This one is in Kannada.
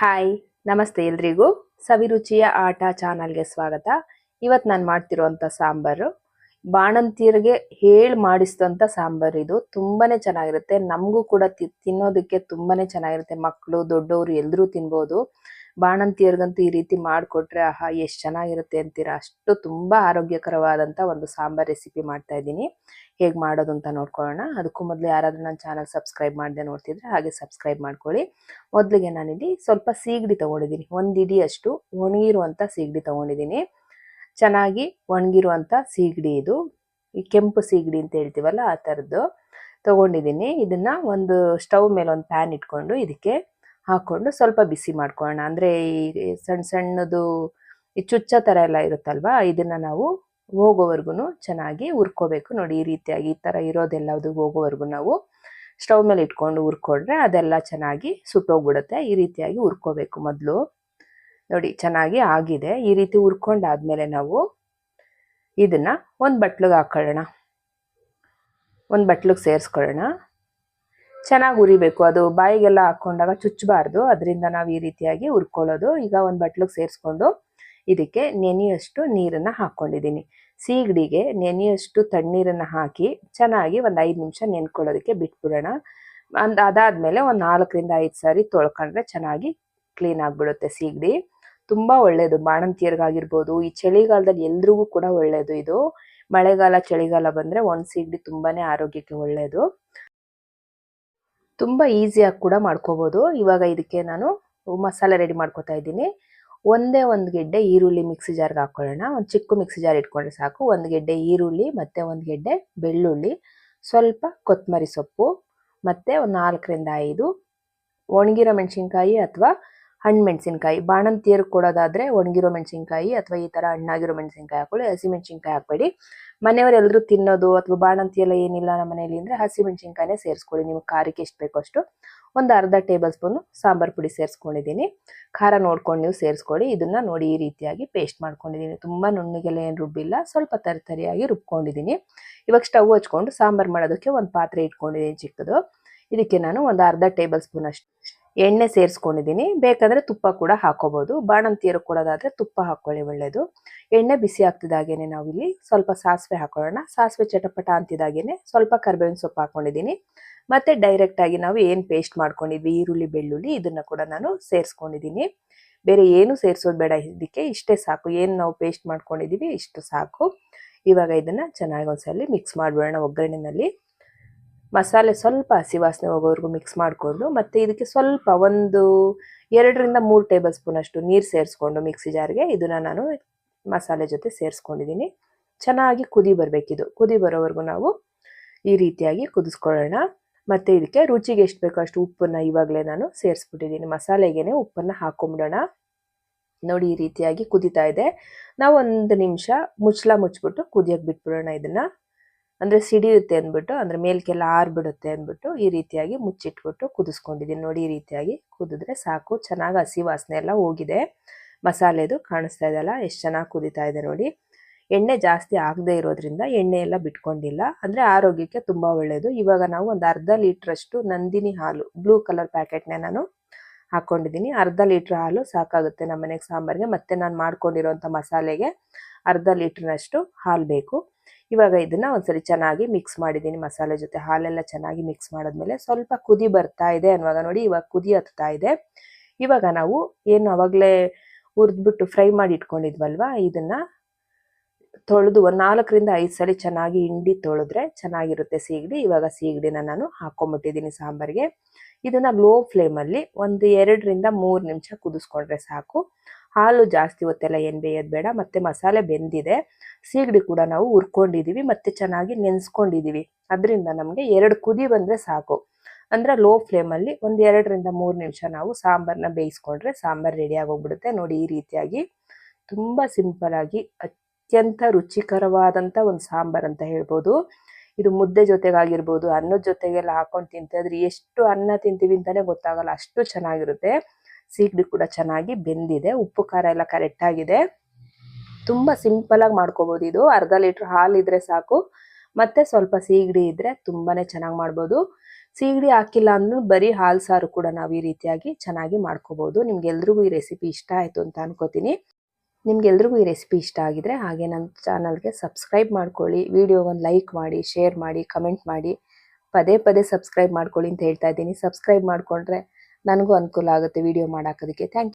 ಹಾಯ್, ನಮಸ್ತೆ ಎಲ್ರಿಗೂ. ಸವಿರುಚಿಯ ಆಟ ಚಾನಲ್ಗೆ ಸ್ವಾಗತ. ಇವತ್ತು ನಾನು ಮಾಡ್ತಿರುವಂಥ ಸಾಂಬಾರು, ಬಾಣಂತಿಯರಿಗೆ ಹೇಳಿ ಮಾಡಿಸಿದಂಥ ಸಾಂಬಾರು ಇದು. ತುಂಬಾನೇ ಚೆನ್ನಾಗಿರುತ್ತೆ. ನಮಗೂ ಕೂಡ ತಿನ್ನೋದಕ್ಕೆ ತುಂಬಾನೇ ಚೆನ್ನಾಗಿರುತ್ತೆ. ಮಕ್ಕಳು ದೊಡ್ಡವರು ಎಲ್ಲರೂ ತಿನ್ಬೋದು. ಬಾಣಂತಿಯರಿಗಂತೂ ಈ ರೀತಿ ಮಾಡಿಕೊಟ್ರೆ ಆಹಾ ಎಷ್ಟು ಚೆನ್ನಾಗಿರುತ್ತೆ ಅಂತೀರಾ? ಅಷ್ಟು ತುಂಬ ಆರೋಗ್ಯಕರವಾದಂಥ ಒಂದು ಸಾಂಬಾರ್ ರೆಸಿಪಿ ಮಾಡ್ತಾ ಇದ್ದೀನಿ. ಹೇಗೆ ಮಾಡೋದು ಅಂತ ನೋಡ್ಕೊಳ್ಳೋಣ. ಅದಕ್ಕೂ ಮೊದಲು ಯಾರಾದರೂ ನನ್ನ ಚಾನಲ್ ಸಬ್ಸ್ಕ್ರೈಬ್ ಮಾಡದೆ ನೋಡ್ತಿದ್ರೆ ಹಾಗೆ ಸಬ್ಸ್ಕ್ರೈಬ್ ಮಾಡ್ಕೊಳ್ಳಿ. ಮೊದಲಿಗೆ ನಾನಿಲ್ಲಿ ಸ್ವಲ್ಪ ಸೀಗಡಿ ತಗೊಂಡಿದ್ದೀನಿ. ಒಂದು ಇಡಿಯಷ್ಟು ಒಣಗಿರುವಂಥ ಸೀಗಡಿ ತಗೊಂಡಿದ್ದೀನಿ. ಚೆನ್ನಾಗಿ ಒಣಗಿರುವಂಥ ಸೀಗಡಿ ಇದು. ಈ ಕೆಂಪು ಸೀಗಡಿ ಅಂತ ಹೇಳ್ತೀವಲ್ಲ ಆ ಥರದ್ದು. ತಗೊಂಡಿದ್ದೀನಿ. ಇದನ್ನು ಒಂದು ಸ್ಟವ್ ಮೇಲೆ ಒಂದು ಪ್ಯಾನ್ ಇಟ್ಕೊಂಡು ಇದಕ್ಕೆ ಹಾಕೊಂಡು ಸ್ವಲ್ಪ ಬಿಸಿ ಮಾಡ್ಕೊಳ್ಳೋಣ. ಅಂದರೆ ಈ ಸಣ್ಣ ಸಣ್ಣದು, ಈ ಚುಚ್ಚ ಥರ ಎಲ್ಲ ಇರುತ್ತಲ್ವಾ, ಇದನ್ನ ನಾವು ಹೋಗೋವರೆಗೂ ಚೆನ್ನಾಗಿ ಹುರ್ಕೋಬೇಕು. ನೋಡಿ, ಈ ರೀತಿಯಾಗಿ ಈ ಥರ ಇರೋದೆಲ್ಲದು ಹೋಗೋವರೆಗೂ ನಾವು ಸ್ಟವ್ ಮೇಲೆ ಇಟ್ಕೊಂಡು ಹುರ್ಕೊಂಡ್ರೆ ಅದೆಲ್ಲ ಚೆನ್ನಾಗಿ ಸುಟ್ಟೋಗ್ಬಿಡುತ್ತೆ. ಈ ರೀತಿಯಾಗಿ ಹುರ್ಕೋಬೇಕು ಮೊದಲು. ನೋಡಿ, ಚೆನ್ನಾಗಿ ಆಗಿದೆ. ಈ ರೀತಿ ಹುರ್ಕೊಂಡಾದ್ಮೇಲೆ ನಾವು ಇದನ್ನ ಒಂದು ಬಟ್ಲಿಗೆ ಹಾಕೊಳ್ಳೋಣ. ಒಂದು ಬಟ್ಲಿಗೆ ಸೇರಿಸ್ಕೊಳ್ಳೋಣ. ಚೆನ್ನಾಗಿ ಉರಿಬೇಕು. ಅದು ಬಾಯಿಗೆಲ್ಲ ಹಾಕೊಂಡಾಗ ಚುಚ್ಚಬಾರ್ದು ಅದರಿಂದ ನಾವು ಈ ರೀತಿಯಾಗಿ ಉರ್ಕೊಳ್ಳೋದು. ಈಗ ಒಂದು ಬಟ್ಲಿಗೆ ಸೇರಿಸ್ಕೊಂಡು ಇದಕ್ಕೆ ನೆನೆಯಷ್ಟು ನೀರನ್ನು ಹಾಕ್ಕೊಂಡಿದ್ದೀನಿ ಸೀಗಡಿಗೆ ನೆನೆಯಷ್ಟು ತಣ್ಣೀರನ್ನು ಹಾಕಿ ಚೆನ್ನಾಗಿ ಒಂದು ಐದು ನಿಮಿಷ ನೆನ್ಕೊಳ್ಳೋದಕ್ಕೆ ಬಿಟ್ಬಿಡೋಣ. ಅಂದ್ ಅದಾದ್ಮೇಲೆ ಒಂದು ನಾಲ್ಕರಿಂದ ಐದು ಸಾರಿ ತೊಳ್ಕೊಂಡ್ರೆ ಚೆನ್ನಾಗಿ ಕ್ಲೀನ್ ಆಗಿಬಿಡುತ್ತೆ ಸೀಗಡಿ. ತುಂಬ ಒಳ್ಳೇದು. ಬಾಣಂತಿಯರಿಗಾಗಿರ್ಬೋದು, ಈ ಚಳಿಗಾಲದಲ್ಲಿ ಎಲ್ರಿಗೂ ಕೂಡ ಒಳ್ಳೆಯದು ಇದು. ಮಳೆಗಾಲ, ಚಳಿಗಾಲ ಬಂದರೆ ಒಂದು ಸೀಗಡಿ ತುಂಬಾ ಆರೋಗ್ಯಕ್ಕೆ ಒಳ್ಳೇದು. ತುಂಬಾ ಈಸಿಯಾಗಿ ಕೂಡ ಮಾಡ್ಕೋಬೋದು. ಇವಾಗ ಇದಕ್ಕೆ ನಾನು ಮಸಾಲೆ ರೆಡಿ ಮಾಡ್ಕೊತಾ ಇದ್ದೀನಿ. ಒಂದೇ ಒಂದು ಗೆಡ್ಡೆ ಈರುಳ್ಳಿ ಮಿಕ್ಸಿ ಜಾರ್ಗೆ ಹಾಕ್ಕೊಳ್ಳೋಣ ಒಂದು ಚಿಕ್ಕ ಮಿಕ್ಸಿ ಜಾರ್ ಇಟ್ಕೊಂಡ್ರೆ ಸಾಕು. ಒಂದು ಗೆಡ್ಡೆ ಈರುಳ್ಳಿ, ಮತ್ತು ಒಂದು ಗೆಡ್ಡೆ ಬೆಳ್ಳುಳ್ಳಿ, ಸ್ವಲ್ಪ ಕೊತ್ತಂಬರಿ ಸೊಪ್ಪು, ಮತ್ತು ಒಂದು ನಾಲ್ಕರಿಂದ ಐದು ಒಣಗಿರೋ ಮೆಣಸಿನ್ಕಾಯಿ ಅಥವಾ ಹಣ್ಣು ಮೆಣಸಿನ್ಕಾಯಿ. ಬಾಣಂತಿಯರು ಕೊಡೋದಾದ್ರೆ ಒಣಗಿರೋ ಮೆಣಸಿನ್ಕಾಯಿ ಅಥವಾ ಈ ಥರ ಹಣ್ಣಾಗಿರೋ ಮೆಣಸಿನ್ಕಾಯಿ ಹಾಕೊಳ್ಳಿ ಹಸಿ ಮೆಣಸಿನ್ಕಾಯಿ ಹಾಕ್ಬೇಡಿ. ಮನೆಯವರೆಲ್ಲರೂ ತಿನ್ನೋದು ಅಥವಾ ಬಾಣಂತಿ ಎಲ್ಲ ಏನಿಲ್ಲ ನಮ್ಮ ಮನೇಲಿ ಅಂದ್ರೆ ಹಸಿ ಮೆಣಸಿನ್ಕಾಯಿನೇ ಸೇರಿಸ್ಕೊಳ್ಳಿ. ನಿಮ್ಗೆ ಖಾರಕ್ಕೆ ಎಷ್ಟು ಬೇಕೋ ಅಷ್ಟು. ಒಂದು ಅರ್ಧ ಟೇಬಲ್ ಸ್ಪೂನ್ ಸಾಂಬಾರ್ ಪುಡಿ ಸೇರಿಸ್ಕೊಂಡಿದ್ದೀನಿ. ಖಾರ ನೋಡ್ಕೊಂಡು ನೀವು ಸೇರಿಸ್ಕೊಳ್ಳಿ. ಇದನ್ನ ನೋಡಿ ಈ ರೀತಿಯಾಗಿ ಪೇಸ್ಟ್ ಮಾಡ್ಕೊಂಡಿದ್ದೀನಿ. ತುಂಬಾ ನುಣ್ಣಗೆಲ್ಲ ಏನು ರುಬ್ಬಿಲ್ಲ. ಸ್ವಲ್ಪ ತರಿತರಿಯಾಗಿ ರುಬ್ಕೊಂಡಿದ್ದೀನಿ. ಇವಾಗ ಸ್ಟವ್ ಹಚ್ಕೊಂಡು ಸಾಂಬಾರ್ ಮಾಡೋದಕ್ಕೆ ಒಂದು ಪಾತ್ರೆ ಇಟ್ಕೊಂಡಿದ್ದೀನಿ ಚಿಕ್ಕದು. ಇದಕ್ಕೆ ನಾನು ಒಂದು ಅರ್ಧ ಟೇಬಲ್ ಸ್ಪೂನ್ ಅಷ್ಟು. ಎಣ್ಣೆ ಸೇರಿಸ್ಕೊಂಡಿದ್ದೀನಿ. ಬೇಕಾದರೆ ತುಪ್ಪ ಕೂಡ ಹಾಕೋಬೋದು. ಬಾಣಂತಿಯರು ಕೊಡೋದಾದರೆ ತುಪ್ಪ ಹಾಕ್ಕೊಳ್ಳಿ ಒಳ್ಳೆಯದು ಎಣ್ಣೆ ಬಿಸಿ ಆಗ್ತಿದ್ದಾಗೇನೆ ನಾವಿಲ್ಲಿ ಸ್ವಲ್ಪ ಸಾಸಿವೆ ಹಾಕೊಳ್ಳೋಣ. ಸಾಸಿವೆ ಚಟಪಟ ಅಂತಿದ್ದಾಗೇನೆ ಸ್ವಲ್ಪ ಕರ್ಬೇವಿನ ಸೊಪ್ಪು ಹಾಕೊಂಡಿದ್ದೀನಿ. ಮತ್ತು ಡೈರೆಕ್ಟಾಗಿ ನಾವು ಏನು ಪೇಸ್ಟ್ ಮಾಡ್ಕೊಂಡಿದ್ವಿ? ಈರುಳ್ಳಿ, ಬೆಳ್ಳುಳ್ಳಿ ಇದನ್ನು ಕೂಡ ನಾನು ಸೇರಿಸ್ಕೊಂಡಿದ್ದೀನಿ. ಬೇರೆ ಏನು ಸೇರಿಸೋದು ಬೇಡ. ಇದಕ್ಕೆ ಇಷ್ಟೇ ಸಾಕು. ಏನು ನಾವು ಪೇಸ್ಟ್ ಮಾಡ್ಕೊಂಡಿದ್ದೀವಿ ಇಷ್ಟು ಸಾಕು. ಇವಾಗ ಇದನ್ನು ಚೆನ್ನಾಗಿ ಒಂದ್ಸಲಿ ಮಿಕ್ಸ್ ಮಾಡಿಬಿಡೋಣ ಒಗ್ಗರಣೆನಲ್ಲಿ. ಮಸಾಲೆ ಸ್ವಲ್ಪ ಹಸಿ ವಾಸನೆ ಹೋಗೋವರೆಗೂ ಮಿಕ್ಸ್ ಮಾಡಿಕೊಂಡು, ಮತ್ತು ಇದಕ್ಕೆ ಸ್ವಲ್ಪ ಒಂದು ಎರಡರಿಂದ ಮೂರು ಟೇಬಲ್ ಸ್ಪೂನ್ ಅಷ್ಟು ನೀರು ಸೇರಿಸ್ಕೊಂಡು ಮಿಕ್ಸಿ ಜಾರ್ಗೆ ಇದನ್ನು ನಾನು ಮಸಾಲೆ ಜೊತೆ ಸೇರಿಸ್ಕೊಂಡಿದ್ದೀನಿ ಚೆನ್ನಾಗಿ ಕುದಿ ಬರಬೇಕಿದು ಕುದಿ ಬರೋವರೆಗೂ ನಾವು ಈ ರೀತಿಯಾಗಿ ಕುದಿಸ್ಕೊಳ್ಳೋಣ. ಮತ್ತು ಇದಕ್ಕೆ ರುಚಿಗೆ ಎಷ್ಟು ಬೇಕೋ ಅಷ್ಟು ಉಪ್ಪನ್ನು ಇವಾಗಲೇ ನಾನು ಸೇರಿಸ್ಬಿಟ್ಟಿದ್ದೀನಿ ಮಸಾಲೆಗೇ ಉಪ್ಪನ್ನು ಹಾಕೊಂಬಿಡೋಣ. ನೋಡಿ ಈ ರೀತಿಯಾಗಿ ಕುದಿತಾ ಇದೆ. ನಾವು ಒಂದು ನಿಮಿಷ ಮುಚ್ಚಳ ಮುಚ್ಚಿಬಿಟ್ಟು ಕುದಿಯೋಕ್ಕೆ ಬಿಟ್ಬಿಡೋಣ ಇದನ್ನ. ಅಂದ್ರೆ ಸಿಡಿಯುತ್ತೆ ಅಂದ್ಬಿಟ್ಟು, ಅಂದ್ರೆ ಮೇಲ್ಕೆಲ್ಲ ಆರ್ಬಿಡುತ್ತೆ ಅಂದ್ಬಿಟ್ಟು ಈ ರೀತಿಯಾಗಿ ಮುಚ್ಚಿಟ್ಬಿಟ್ಟು ಕುದಿಸ್ಕೊಂಡಿದ್ದೀನಿ. ನೋಡಿ ಈ ರೀತಿಯಾಗಿ ಕುದಿದ್ರೆ ಸಾಕು. ಚೆನ್ನಾಗಿ ಹಸಿ ವಾಸನೆ ಎಲ್ಲ ಹೋಗಿದೆ. ಮಸಾಲೆದು ಕಾಣಿಸ್ತಾ ಇದೆಯಲ್ಲ ಎಷ್ಟು ಚೆನ್ನಾಗಿ ಕುದಿತಾ ಇದೆ ನೋಡಿ. ಎಣ್ಣೆ ಜಾಸ್ತಿ ಆಗದೆ ಇರೋದ್ರಿಂದ ಎಣ್ಣೆ ಎಲ್ಲ ಬಿಟ್ಕೊಂಡಿಲ್ಲ. ಅಂದ್ರೆ ಆರೋಗ್ಯಕ್ಕೆ ತುಂಬಾ ಒಳ್ಳೆಯದು ಇವಾಗ ನಾವು ಒಂದು ಅರ್ಧ ಲೀಟ್ರಷ್ಟು ನಂದಿನಿ ಹಾಲು, ಬ್ಲೂ ಕಲರ್ ಪ್ಯಾಕೆಟ್ನ ನಾನು ಹಾಕೊಂಡಿದ್ದೀನಿ. ಅರ್ಧ ಲೀಟ್ರ್ ಹಾಲು ಸಾಕಾಗುತ್ತೆ ನಮ್ಮ ಮನೆಗೆ ಸಾಂಬಾರ್ಗೆ. ಮತ್ತೆ ನಾನು ಮಾಡ್ಕೊಂಡಿರೋಂಥ ಮಸಾಲೆಗೆ ಅರ್ಧ ಲೀಟ್ರ್ನಷ್ಟು ಹಾಲು ಬೇಕು. ಇವಾಗ ಇದನ್ನ ಒಂದ್ಸರಿ ಚೆನ್ನಾಗಿ ಮಿಕ್ಸ್ ಮಾಡಿದ್ದೀನಿ. ಮಸಾಲೆ ಜೊತೆ ಹಾಲೆಲ್ಲ ಚೆನ್ನಾಗಿ ಮಿಕ್ಸ್ ಮಾಡಿದ್ಮೇಲೆ ಸ್ವಲ್ಪ ಕುದಿ ಬರ್ತಾ ಇದೆ ಅನ್ನುವಾಗ ನೋಡಿ, ಇವಾಗ ಕುದಿ ಹತ್ತಾ ಇದೆ. ಇವಾಗ ನಾವು ಏನು ಅವಾಗಲೇ ಹುರಿದ್ಬಿಟ್ಟು ಫ್ರೈ ಮಾಡಿ ಇಟ್ಕೊಂಡಿದ್ವಲ್ವ? ಇದನ್ನ ತೊಳೆದು ಒಂದು ನಾಲ್ಕರಿಂದ ಐದು ಸಲ ಚೆನ್ನಾಗಿ ಹಿಂಡಿ ತೊಳೆದ್ರೆ ಚೆನ್ನಾಗಿರುತ್ತೆ ಸೀಗಡಿ. ಇವಾಗ ಸೀಗಡಿನ ನಾನು ಹಾಕೊಂಡ್ಬಿಟ್ಟಿದ್ದೀನಿ ಸಾಂಬಾರಿಗೆ. ಇದನ್ನ ಲೋ ಫ್ಲೇಮಲ್ಲಿ ಒಂದು ಎರಡರಿಂದ ಮೂರು ನಿಮಿಷ ಕುದಿಸ್ಕೊಂಡ್ರೆ ಸಾಕು. ಹಾಲು ಜಾಸ್ತಿ ಹೊತ್ತೆಲ್ಲ ಏನು ಬೇಯೋದು ಬೇಡ, ಮತ್ತೆ ಮಸಾಲೆ ಬೆಂದಿದೆ. ಸೀಗಡಿ ಕೂಡ ನಾವು ಹುರ್ಕೊಂಡಿದ್ದೀವಿ ಮತ್ತೆ ಚೆನ್ನಾಗಿ ನೆನೆಸ್ಕೊಂಡಿದ್ದೀವಿ ಅದರಿಂದ ನಮಗೆ ಎರಡು ಕುದಿ ಬಂದ್ರೆ ಸಾಕು. ಅಂದ್ರೆ ಲೋ ಫ್ಲೇಮಲ್ಲಿ ಒಂದು ಎರಡರಿಂದ ಮೂರು ನಿಮಿಷ ನಾವು ಸಾಂಬಾರ್ನ ಬೇಯಿಸ್ಕೊಂಡ್ರೆ ಸಾಂಬಾರ್ ರೆಡಿ ಆಗೋಗ್ಬಿಡುತ್ತೆ. ನೋಡಿ ಈ ರೀತಿಯಾಗಿ ತುಂಬಾ ಆಗಿ ಅತ್ಯಂತ ರುಚಿಕರವಾದಂಥ ಒಂದು ಸಾಂಬಾರ್ ಅಂತ ಹೇಳ್ಬೋದು. ಇದು ಮುದ್ದೆ ಜೊತೆಗಾಗಿರ್ಬೋದು, ಅನ್ನದ ಜೊತೆಗೆಲ್ಲ ಹಾಕೊಂಡು ತಿಂತಿದ್ರೆ ಎಷ್ಟು ಅನ್ನ ತಿಂತೀವಿ ಅಂತಾನೆ ಗೊತ್ತಾಗಲ್ಲ. ಅಷ್ಟು ಚೆನ್ನಾಗಿರುತ್ತೆ. ಸೀಗಡಿ ಕೂಡ ಚೆನ್ನಾಗಿ ಬೆಂದಿದೆ. ಉಪ್ಪು, ಖಾರ ಎಲ್ಲ ಕರೆಕ್ಟ್ ಆಗಿದೆ. ತುಂಬಾ ಸಿಂಪಲ್ ಆಗಿ ಮಾಡ್ಕೋಬಹುದು ಇದು. ಅರ್ಧ ಲೀಟರ್ ಹಾಲು ಇದ್ರೆ ಸಾಕು. ಮತ್ತೆ ಸ್ವಲ್ಪ ಸೀಗಡಿ ಇದ್ರೆ ತುಂಬಾನೇ ಚೆನ್ನಾಗಿ ಮಾಡ್ಬೋದು. ಸೀಗಡಿ ಹಾಕಿಲ್ಲ ಅಂದ್ರೂ ಬರೀ ಹಾಲು ಸಾರು ಕೂಡ ನಾವು ಈ ರೀತಿಯಾಗಿ ಚೆನ್ನಾಗಿ ಮಾಡ್ಕೋಬಹುದು ನಿಮ್ಗೆಲ್ರಿಗೂ ಈ ರೆಸಿಪಿ ಇಷ್ಟ ಆಯಿತು ಅಂತ ಅನ್ಕೋತೀನಿ. ನಿಮ್ಗೆಲ್ರಿಗೂ ಈ ರೆಸಿಪಿ ಇಷ್ಟ ಆಗಿದ್ರೆ ಹಾಗೆ ನನ್ನ ಚಾನಲ್ಗೆ ಸಬ್ಸ್ಕ್ರೈಬ್ ಮಾಡ್ಕೊಳ್ಳಿ ವಿಡಿಯೋ ಒಂದು ಲೈಕ್ ಮಾಡಿ ಶೇರ್ ಮಾಡಿ ಕಮೆಂಟ್ ಮಾಡಿ. ಪದೇ ಪದೇ ಸಬ್ಸ್ಕ್ರೈಬ್ ಮಾಡ್ಕೊಳ್ಳಿ ಅಂತ ಹೇಳ್ತಾ ಇದ್ದೀನಿ. ಸಬ್ಸ್ಕ್ರೈಬ್ ಮಾಡಿಕೊಂಡ್ರೆ ನನಗೂ ಅನುಕೂಲ ಆಗುತ್ತೆ ವಿಡಿಯೋ ಮಾಡೋಕ್ಕೋದಕ್ಕೆ ಥ್ಯಾಂಕ್